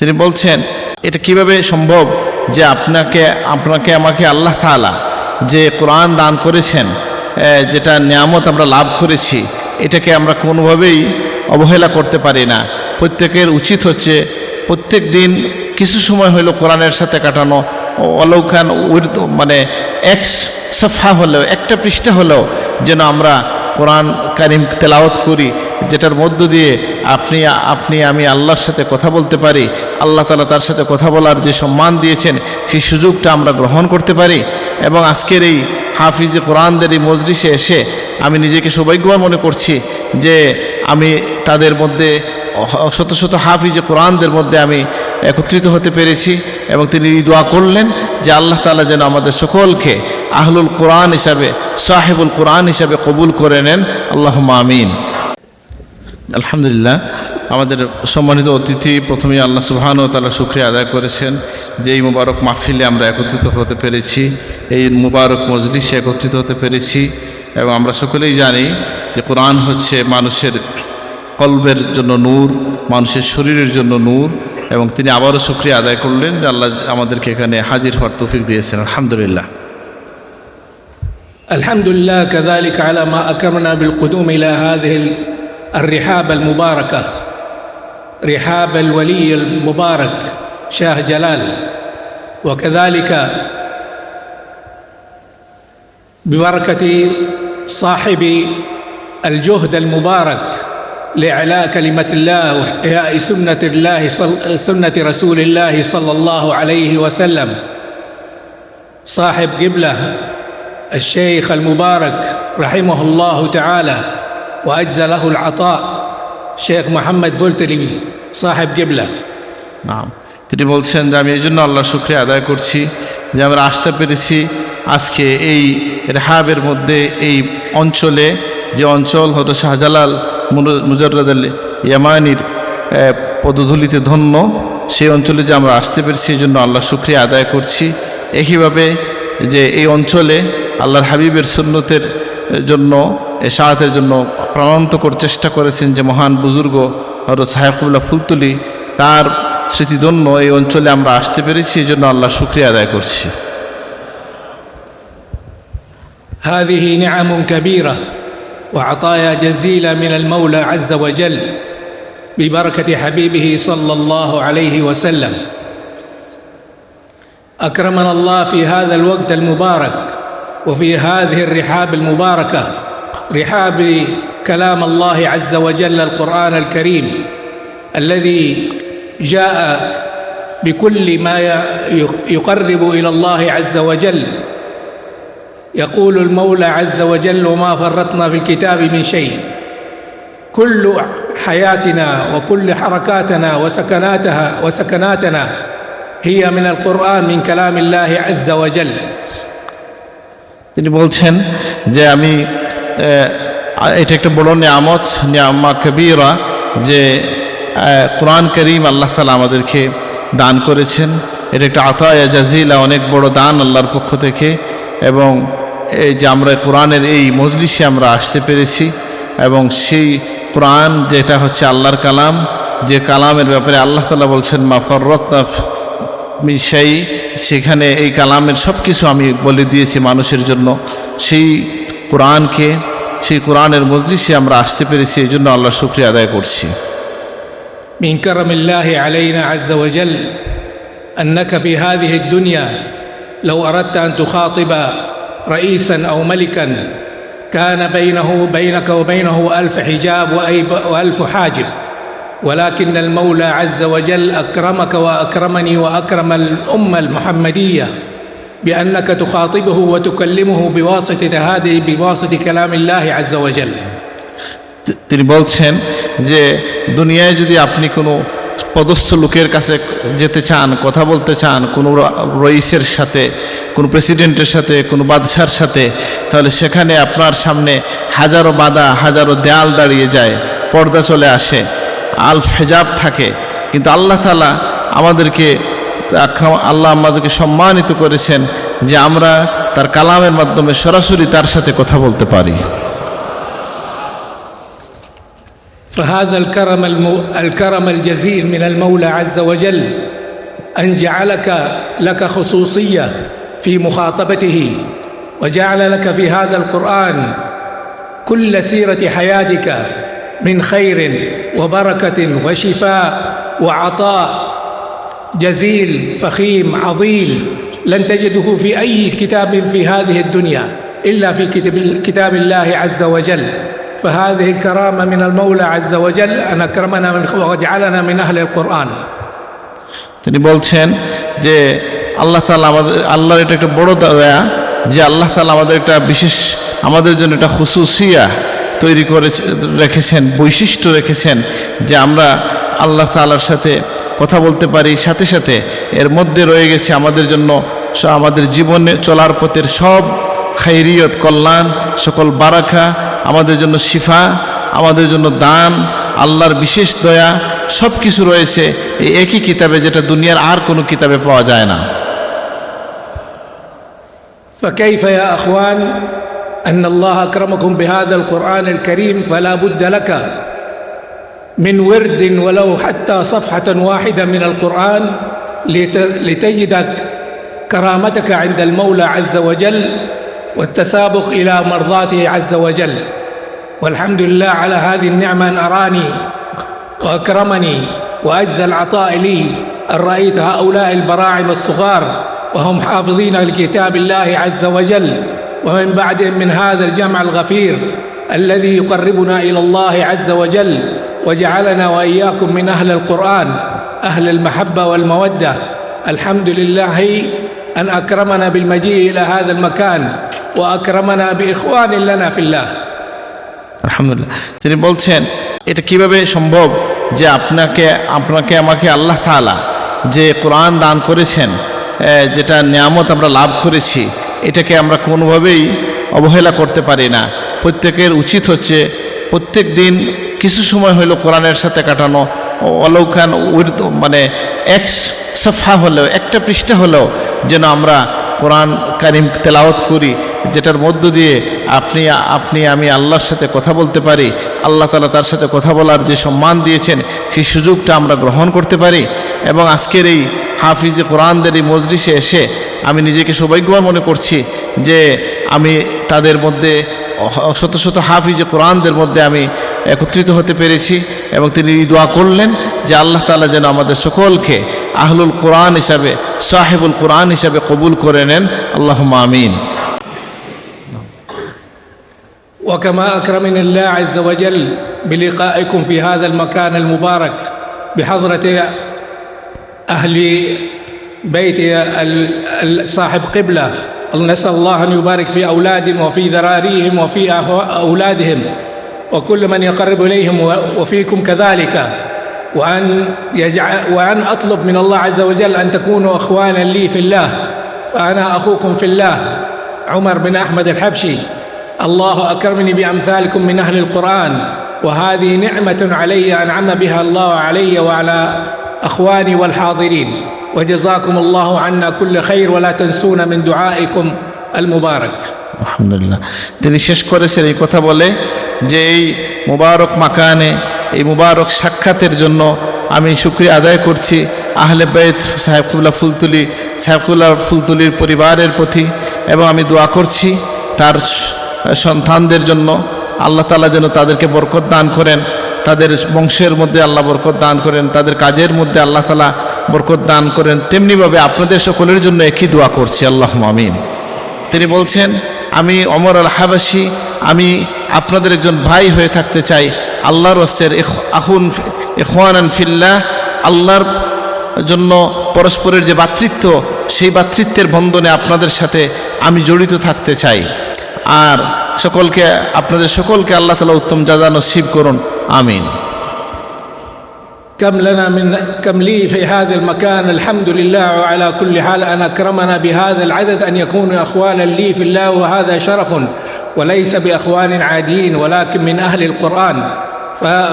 তিনি বলছেন, এটা কীভাবে সম্ভব যে আপনাকে আপনাকে আমাকে আল্লাহ তাআলা যে কোরআন দান করেছেন যেটা নিয়ামত আমরা লাভ করেছি, এটাকে আমরা কোনোভাবেই অবহেলা করতে পারি না। প্রত্যেকের উচিত হচ্ছে প্রত্যেক দিন কিছু সময় হলো কোরআনের সাথে কাটানো। অলৌকান মানে এক সফা হলেও, একটা পৃষ্ঠা হলেও যেন আমরা কোরআন কারিম তেলাওয়াত করি, যেটার মধ্য দিয়ে আপনি আপনি, আমি আল্লাহর সাথে কথা বলতে পারি, আল্লাহ তালা তার সাথে কথা বলার যে সম্মান দিয়েছেন, সেই সুযোগটা আমরা গ্রহণ করতে পারি। এবং আজকের এই হাফিজে কোরআনদের এই মজলিসে এসে আমি নিজেকে সৌভাগ্যবান মনে করছি যে আমি তাদের মধ্যে, শত শত হাফিজে কোরআনদের মধ্যে আমি একত্রিত হতে পেরেছি এবং তিনি দোয়া করলেন যে আল্লাহ তাআলা যেন আমাদের সকলকে আহলুল কোরআন হিসাবে, সাহেবুল কোরআন হিসাবে কবুল করে নেন। আল্লাহ আমিন। আলহামদুলিল্লাহ আমাদের সম্মানিত অতিথি প্রথমেই আল্লাহ সুবহান ও তালা শুক্রিয়া আদায় করেছেন যে এই মুবারক মাহফিলে আমরা একত্রিত হতে পেরেছি এই মুবারক মজলিসে একত্রিত হতে পেরেছি এবং আমরা সকলেই জানি যে কোরআন হচ্ছে মানুষের কলবের জন্য নূর মানুষের শরীরের জন্য নূর এবং তিনি আবারও শুক্রিয়া আদায় করলেন যে আল্লাহ আমাদেরকে এখানে হাজির হওয়ার তৌফিক দিয়েছেন আলহামদুলিল্লাহ الحمد لله كذلك على ما أكرمنا بالقدوم إلى هذه الرحاب المباركة رحاب الولي المبارك شاه جلال. وكذلك ببركة صاحب الجهد المبارك لإعلاء كلمة الله وإحياء سنة الله سنة رسول الله صلى الله عليه وسلم. صاحب قبلة الشيخ المبارك رحمه الله تعالى. وأجزى له العطاء شيخ محمد فلتلي صاحب قبله নাম তিনি বলছেন যে আমি এই জন্য আল্লাহ শুক্রিয়া আদায় করছি যে আমরা আসতে পেরেছি আজকে এই রেহাবের মধ্যে এই অঞ্চলে যে অঞ্চল হতো শাহজালাল মুর- মুজাররদ আল ইয়ামানির আহ, পদধূলিতে ধন্য সেই অঞ্চলে যে আমরা আসতে পেরেছি এই জন্য আল্লাহ শুক্রিয়া আদায় করছি একইভাবে যে এই অঞ্চলে আল্লাহর হাবিবের সুন্নতের জন্য এশাহাতের জন্য প্রাণান্তকর চেষ্টা করেছেন যে মহান বুজুর্গ হরত সাহেবুল্লাহ ফুলতুলি তার স্মৃতিধন্য এই অঞ্চলে আমরা আসতে পেরেছি এই জন্য আল্লাহ শুক্রিয়া আদায় করছি هذه نعم كبيرة وعطايا جزيلة من المولى عز وجل ببركة حبيبه صلى الله عليه وسلم أكرمنا الله في هذا الوقت المبارك وفي هذه الرحاب المباركة رحاب كلام الله عز وجل القرآن الكريم الذي جاء بكل ما يقرب إلى الله عز وجل يقول المولى عز وجل وما فرطنا في الكتاب من شيء كل حياتنا وكل حركاتنا وسكناتها وسكناتنا هي من القرآن من كلام الله عز وجل তিনি বলছেন যে আমি আহ, এটা একটা বড় নিয়ামত, নিয়ামা কবিরা, যে কোরআন করিম আল্লাহ তালা আমাদেরকে দান করেছেন। এটা একটা আতায়া জাজিলা, অনেক বড় দান আল্লাহর পক্ষ থেকে, এবং এই যে আমরা কোরআনের এই মজলিসে আমরা আসতে পেরেছি, এবং সেই কোরআন যেটা হচ্ছে আল্লাহর কালাম, যে কালামের ব্যাপারে আল্লাহ তালা বলছেন, মা ফররত্নাফ সেই সেখানে এই কালামের সব কিছু আমি বলে দিয়েছি মানুষের জন্য। সেই কোরআনকে সেই কোরআনের মজলিসে আমরা আসতে পেরেছি এই জন্য আল্লাহ শুক্রিয়া আদায় করছি من كرم الله علينا عز وجل أنك في هذه الدنيا لو أردت أن تخاطب رئيسا أو ملكا كان بينه بينك وبينه ألف حجاب وأيب- وألف حاجب ولكن المولى عز وجل أكرمك وأكرمني وأكرم الأمة المحمدية بأنك تخاطبه وتكلمه بواسطة هذه بواسطة كلام الله عز وجل তি- তিনি বলছেন যে দুনিয়ায় যদি আপনি কোনো পদস্থ লোকের কাছে যেতে চান কথা বলতে চান কোনো র- রইসের সাথে কোনো প্রেসিডেন্টের সাথে কোনো বাদশার সাথে তাহলে সেখানে আপনার সামনে হাজারো বাধা হাজারো দেয়াল দাঁড়িয়ে যায় পর্দা চলে আসে আলফ হেজাব থাকে কিন্তু আল্লাহ তালা আমাদেরকে আক্রম- আল্লাহ আমাদেরকে সম্মানিত করেছেন যে আমরা তার কালামের মাধ্যমে সরাসরি তার সাথে কথা বলতে পারি فهذا الكرم الم... الكرم الجزيل من المولى عز وجل ان جعلك لك خصوصيه في مخاطبته وجعل لك في هذا القران كل سيره حياتك من خير وبركه وشفاء وعطاء جزيل فخيم عظيم لن تجده في اي كتاب في هذه الدنيا الا في كتاب, كتاب الله عز وجل فهذه الكرامه من المولى عز وجل ان اكرمنا من وجعلنا من اهل القران তিনি বলছেন যে আল্লাহ তালা আমাদের আল্লাহর এটা একটা বড় দয়া যে আল্লাহ তালা আমাদের একটা বিশেষ আমাদের জন্য একটা খুসুসিয়া তৈরি করে রেখেছেন বৈশিষ্ট্য রেখেছেন যে আমরা আল্লাহ তালার সাথে কথা বলতে পারি সাথে সাথে এর মধ্যে রয়ে গেছে আমাদের জন্য স- আমাদের জীবনে চলার পথের সব খাইরিয়ত কল্যাণ সকল বারাকা আমাদের জন্য শিফা আমাদের জন্য দান আল্লাহর বিশেষ দয়া সব কিছু রয়েছে এই একই কিতাবে যেটা দুনিয়ার আর কোনো কিতাবে পাওয়া যায় না فكيف يا اخوان ان الله اكرمكم بهذا القران الكريم فلا بد لك من ورد ولو حتى صفحة واحدة من القرآن لت- لتجد كرامتك عند المولى عز وجل والتسابق إلى مرضاته عز وجل. والحمد لله على هذه النعمة أن أراني وأكرمني وأجزى العطاء لي أن رأيت هؤلاء البراعم الصغار وهم حافظين لكتاب الله عز وجل. ومن بعدهم من هذا الجمع الغفير الذي يقربنا إلى الله عز وجل وجعلنا واياكم من اهل القران اهل المحبه والموده الحمد لله ان اكرمنا بالمجيء الى هذا المكان واكرمنا باخوان لنا في الله আলহামদুলিল্লাহ তিনি বলছেন এটা কিভাবে সম্ভব যে আপনাকে আপনাকে আমাকে আল্লাহ তাআলা যে কোরআন দান করেছেন এ, যেটা নিয়ামত আমরা লাভ করেছি এটাকে আমরা কোনোভাবেই অবহেলা করতে পারি না প্রত্যেকের উচিত হচ্ছে প্রত্যেক দিন কিছু সময় হলো কোরআনের সাথে কাটানো অলৌকান উর্দ মানে এক সফা হলেও, একটা পৃষ্ঠা হলেও যেন আমরা কোরআন কারিম তেলাওয়াত করি, যেটার মধ্য দিয়ে আপনি আপনি, আমি আল্লাহর সাথে কথা বলতে পারি, আল্লাহ তালা তার সাথে কথা বলার যে সম্মান দিয়েছেন, সেই সুযোগটা আমরা গ্রহণ করতে পারি। এবং আজকের এই হাফিজে কোরআনদের এই মজলিসে এসে আমি নিজেকে সৌভাগ্যবান মনে করছি যে আমি তাদের মধ্যে, শত শত হাফিজে কোরআনদের মধ্যে আমি একত্রিত হতে পেরেছি এবং তিনি এই দোয়া করলেন যে আল্লাহ তালা যেন আমাদের সকলকে আহলুল কোরআন হিসাবে সাহেবুল কোরআন হিসাবে কবুল করে নেন আল্লাহ আমিন وكما اكرمني الله عز وجل بلقائكم في هذا المكان المبارك بحضره اهل بيت ال- ال- صاحب قبله نسال الله ان يبارك في اولادهم وفي ذراريهم وفي أهو- اولادهم وكل من يقرب إليهم و- وفيكم كذلك. وأن يجعل وأن أطلب من الله عز وجل أن تكونوا أخوانا لي في الله. فأنا أخوكم في الله. عمر بن أحمد الحبشي. الله أكرمني بأمثالكم من أهل القرآن. وهذه نعمة علي أنعم بها الله علي وعلى أخواني والحاضرين. وجزاكم الله عنا كل خير ولا تنسونا من دعائكم المبارك. আলহামদুলিল্লাহ। তিনি শেষ করেছেন এই কথা বলে যে এই মুবারক মাকানে, এই মুবারক সাক্ষাতের জন্য আমি শুক্রিয়া আদায় করছি আহলে বেত সাহেবকুল্লাহ ফুলতুলি, সাহেবকুল্লাহ ফুলতুলির পরিবারের প্রতি এবং আমি দোয়া করছি তার সন্তানদের জন্য। আল্লাহ তালা যেন তাদেরকে বরকত দান করেন, তাদের বংশের মধ্যে আল্লাহ বরকত দান করেন, তাদের কাজের মধ্যে আল্লাহ তালা বরকত দান করেন। তেমনিভাবে আপনাদের সকলের জন্য একই দোয়া করছি আল্লাহ মামিন তিনি বলছেন আমি অমর আল হাবাসি আমি আপনাদের একজন ভাই হয়ে থাকতে চাই। আল্লাহর ওয়াস্তের আহুন ইখওয়ানান ফিল্লাহ, আল্লাহর জন্য পরস্পরের যে ভ্রাতৃত্ব সেই ভ্রাতৃত্বের বন্ধনে আপনাদের সাথে আমি জড়িত থাকতে চাই। আর সকলকে, আপনাদের সকলকে আল্লাহ তালা উত্তম যাজা নসিব করুন। আমিন। كم لنا من كم لي في هذا المكان الحمد لله وعلى كل حال أن أكرمنا بهذا العدد أن يكونوا أخوانا لي في الله وهذا شرف وليس بأخوان عاديين ولكن من أهل القرآن.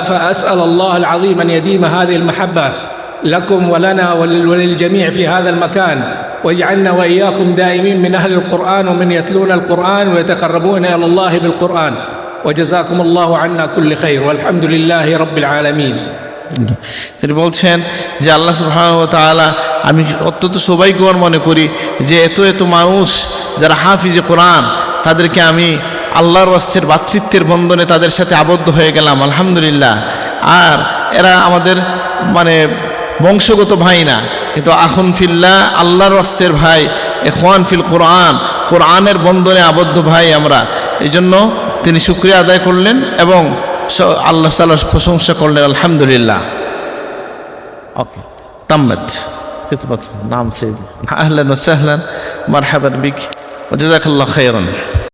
فأسأل الله العظيم أن يديم هذه المحبة لكم ولنا ولل- وللجميع في هذا المكان واجعلنا وإياكم دائمين من أهل القرآن ومن يتلون القرآن ويتقربون إلى الله بالقرآن. وجزاكم الله عنا كل خير والحمد لله رب العالمين. তিনি বলছেন যে আল্লাহ তাআলা, আমি অত্যন্ত সৌভাগ্যবান মনে করি যে এত এত মানুষ যারা হাফিজে কোরআন, তাদেরকে আমি আল্লাহর ওয়াস্তের ভাতৃত্বের বন্ধনে তাদের সাথে আবদ্ধ হয়ে গেলাম, আলহামদুলিল্লাহ। আর এরা আমাদের মানে বংশগত ভাই না, কিন্তু আখন ফিল্লা আল্লাহর ওয়াস্তের ভাই এ এখওয়ান ফিল কোরআন, কোরআনের বন্ধনে আবদ্ধ ভাই আমরা। এই জন্য তিনি শুক্রিয়া আদায় করলেন এবং আল্লাহ তালার প্রশংসা করলেন আলহামদুলিল্লাহ ওকে তাম্মাদ নাম সেই আহলেন সাহলেন মারহাবাদ বিক জাজাকাল্লাহ খায়রন